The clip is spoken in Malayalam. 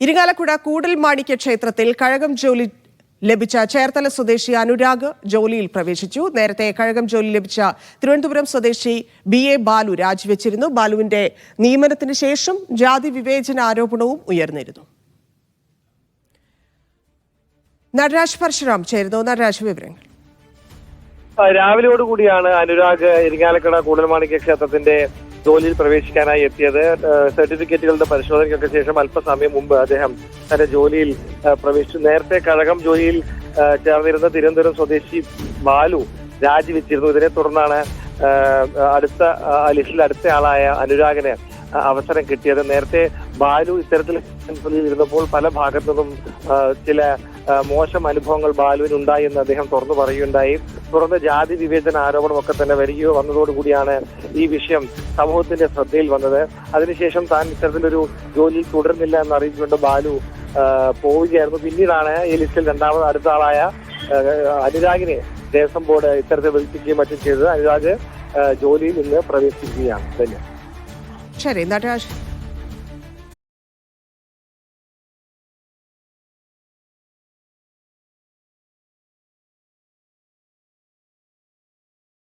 ഇരിങ്ങാലക്കുട കൂടൽ മാണിക്യ ക്ഷേത്രത്തിൽ കഴകം ജോലി ലഭിച്ച ചേർത്തല സ്വദേശി അനുരാഗ് ജോലിയിൽ പ്രവേശിച്ചു. നേരത്തെ കഴകം ജോലി ലഭിച്ച തിരുവനന്തപുരം സ്വദേശി ബി എ ബാലു രാജിവെച്ചിരുന്നു. ബാലുവിന്റെ നിയമനത്തിന് ശേഷം ജാതി വിവേചന ആരോപണവും ഉയർന്നിരുന്നു. നടരാജ് പരശുറാം ചേരുന്നു. നടരാജ് വിവരങ്ങൾ. രാവിലെയോടുകൂടിയാണ് അനുരാഗ് ഇരിങ്ങാലക്കുട കൂടൽമാണിക്യ ക്ഷേത്രത്തിന്റെ ജോലിയിൽ പ്രവേശിക്കാനായി എത്തിയത്. സർട്ടിഫിക്കറ്റുകളുടെ പരിശോധനയ്ക്കൊക്കെ ശേഷം അല്പസമയം മുമ്പ് അദ്ദേഹം തന്റെ ജോലിയിൽ പ്രവേശിച്ചു. നേരത്തെ കഴകം ജോലിയിൽ ചേർന്നിരുന്ന തിരുവനന്തപുരം സ്വദേശി ബാലു രാജിവെച്ചിരുന്നു. ഇതിനെ തുടർന്നാണ് അടുത്ത ലിസ്റ്റിൽ അടുത്ത ആളായ അനുരാഗിന് അവസരം കിട്ടിയത്. നേരത്തെ ബാലു ഇത്തരത്തിൽ ഇരുന്നപ്പോൾ പല ഭാഗത്തു നിന്നും ചില മോശം അനുഭവങ്ങൾ ബാലുവിന് ഉണ്ടായി എന്ന് അദ്ദേഹം തുറന്നു പറയുകയുണ്ടായി. തുടർന്ന് ജാതി വിവേചന ആരോപണമൊക്കെ തന്നെ വരികയോ വന്നതോടുകൂടിയാണ് ഈ വിഷയം സമൂഹത്തിന്റെ ശ്രദ്ധയിൽ വന്നത്. അതിനുശേഷം താൻ ഇത്തരത്തിലൊരു ജോലിയിൽ തുടരുന്നില്ല എന്ന് അറിയിച്ചുകൊണ്ട് ബാലു പോവുകയായിരുന്നു. പിന്നീടാണ് ഈ ലിസ്റ്റിൽ രണ്ടാമത് അടുത്ത ആളായ അനുരാഗിനെ ദേവസ്വം ബോർഡ് ഇത്തരത്തിൽ വിളിപ്പിക്കുകയും മറ്റും ചെയ്തത്. അനുരാഗ് ജോലിയിൽ നിന്ന് പ്രവേശിക്കുകയാണ്. ശരി നടരാജ്